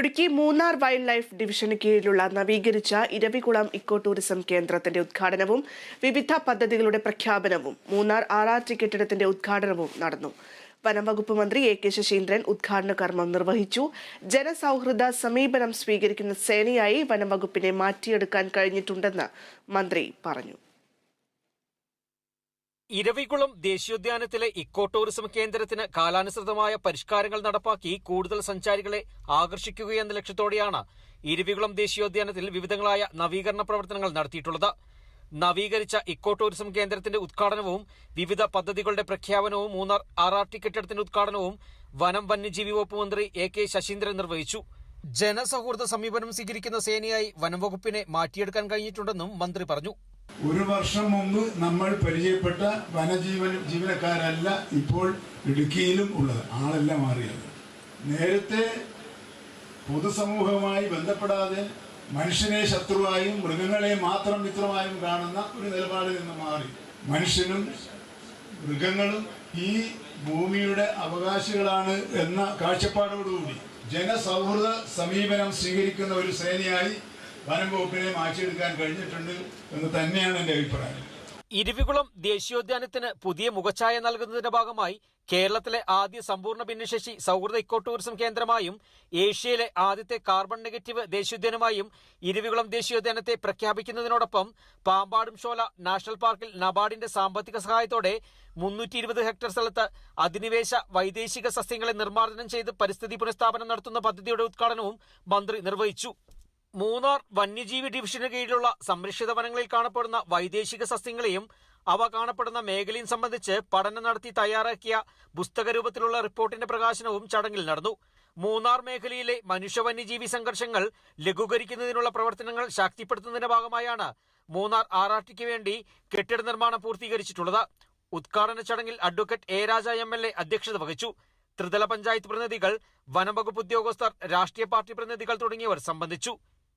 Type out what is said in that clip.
Idukki Munnar wild life ഡിവിഷന് കീഴിലുള്ള നവീകരിച്ച ഇരവികുളം ഇക്കോ ടൂറിസം കേന്ദ്രത്തിന്റെ ഉദ്ഘാടനവും വിവിധ പദ്ധതികളുടെ പ്രഖ്യാപനവും മൂന്നാർ ടി കെട്ടിടത്തിന്റെ ഉദ്ഘാടനവും നടന്നു. വനംവകുപ്പ് മന്ത്രി എ കെ ശശീന്ദ്രൻ ഉദ്ഘാടന കർമ്മം നിർവഹിച്ചു. ജനസൗഹൃദ സമീപനം സ്വീകരിക്കുന്ന സേനയായി വനംവകുപ്പിനെ മാറ്റിയെടുക്കാൻ കഴിഞ്ഞിട്ടുണ്ടെന്ന് മന്ത്രി പറഞ്ഞു. ഇരവികുളം ദേശീയോദ്യാനത്തിലെ ഇക്കോ ടൂറിസം കേന്ദ്രത്തിന് കാലാനുസൃതമായ പരിഷ്കാരങ്ങൾ നടപ്പാക്കി കൂടുതൽ സഞ്ചാരികളെ ആകർഷിക്കുകയെന്ന ലക്ഷ്യത്തോടെയാണ് ഇരവികുളം ദേശീയോദ്യാനത്തിൽ വിവിധങ്ങളായ നവീകരണ പ്രവർത്തനങ്ങൾ നടത്തിയിട്ടുള്ളത്. നവീകരിച്ച ഇക്കോ ടൂറിസം കേന്ദ്രത്തിന്റെ ഉദ്ഘാടനവും വിവിധ പദ്ധതികളുടെ പ്രഖ്യാപനവും മൂന്നാർ ആർ ആർ ടി കെട്ടിടത്തിന്റെ ഉദ്ഘാടനവും വനം വന്യജീവി വകുപ്പ് മന്ത്രി എ കെ ശശീന്ദ്രൻ നിർവഹിച്ചു. ജനസൗഹൃദ സമീപനം സ്വീകരിക്കുന്ന സേനയായി വനംവകുപ്പിനെ മാറ്റിയെടുക്കാൻ കഴിഞ്ഞിട്ടുണ്ടെന്നും മന്ത്രി പറഞ്ഞു. ഒരു വർഷം മുമ്പ് നമ്മൾ പരിചയപ്പെട്ട വനജീവന ജീവനക്കാരല്ല ഇപ്പോൾ ഇടുക്കിയിലും ഉള്ളത്. ആളെല്ലാം മാറിയത്. നേരത്തെ പൊതുസമൂഹവുമായി ബന്ധപ്പെടാതെ മനുഷ്യനെ ശത്രുവായും മൃഗങ്ങളെ മാത്രം മിത്രമായും കാണുന്ന ഒരു നിലപാടിൽ നിന്ന് മാറി. മനുഷ്യനും മൃഗങ്ങളും ഈ ഭൂമിയുടെ അവകാശികളാണ് എന്ന കാഴ്ചപ്പാടോടുകൂടി ജനസൗഹൃദ സമീപനം സ്വീകരിക്കുന്ന ഒരു സേനയായി വനം വകുപ്പിനെ മാറ്റിയെടുക്കാൻ കഴിഞ്ഞിട്ടുണ്ട് എന്ന് തന്നെയാണ് എന്റെ അഭിപ്രായം. ഇരുവികുളം ദേശീയോദ്യാനത്തിന് പുതിയ മുഖഛായ നൽകുന്നതിന്റെ ഭാഗമായി കേരളത്തിലെ ആദ്യ സമ്പൂർണ ഭിന്നശേഷി സൗഹൃദ ഇക്കോ ടൂറിസം കേന്ദ്രമായും ഏഷ്യയിലെ ആദ്യത്തെ കാർബൺ നെഗറ്റീവ് ദേശീയോദ്യാനമായും ഇരുവികുളം ദേശീയോദ്യാനത്തെ പ്രഖ്യാപിക്കുന്നതിനോടൊപ്പം പാമ്പാടും ഷോല നാഷണൽ പാർക്കിൽ നബാർഡിന്റെ സാമ്പത്തിക സഹായത്തോടെ മുന്നൂറ്റി ഇരുപത് ഹെക്ടർ സ്ഥലത്ത് അധിനിവേശ വൈദേശിക സസ്യങ്ങളെ നിർമ്മാർജനം ചെയ്ത് പരിസ്ഥിതി പുനഃസ്ഥാപനം നടത്തുന്ന പദ്ധതിയുടെ ഉദ്ഘാടനവും മന്ത്രി നിർവഹിച്ചു. മൂന്നാർ വന്യജീവി ഡിവിഷന് കീഴിലുള്ള സംരക്ഷിത വനങ്ങളിൽ കാണപ്പെടുന്ന വൈദേശിക സസ്യങ്ങളെയും അവ കാണപ്പെടുന്ന മേഖലയും സംബന്ധിച്ച് പഠനം നടത്തി തയ്യാറാക്കിയ പുസ്തക രൂപത്തിലുള്ള റിപ്പോർട്ടിന്റെ പ്രകാശനവും ചടങ്ങിൽ നടന്നു. മൂന്നാർ മേഖലയിലെ മനുഷ്യ വന്യജീവി സംഘർഷങ്ങൾ ലഘൂകരിക്കുന്നതിനുള്ള പ്രവർത്തനങ്ങൾ ശക്തിപ്പെടുത്തുന്നതിന്റെ ഭാഗമായാണ് മൂന്നാർ ആർ വേണ്ടി കെട്ടിട നിർമ്മാണം പൂർത്തീകരിച്ചിട്ടുള്ളത്. ഉദ്ഘാടന ചടങ്ങിൽ advocate A Raja M L A അധ്യക്ഷത വഹിച്ചു. ത്രിതല പഞ്ചായത്ത് പ്രതിനിധികൾ വനംവകുപ്പ് ഉദ്യോഗസ്ഥർ രാഷ്ട്രീയ പാർട്ടി പ്രതിനിധികൾ തുടങ്ങിയവർ സംബന്ധിച്ചു.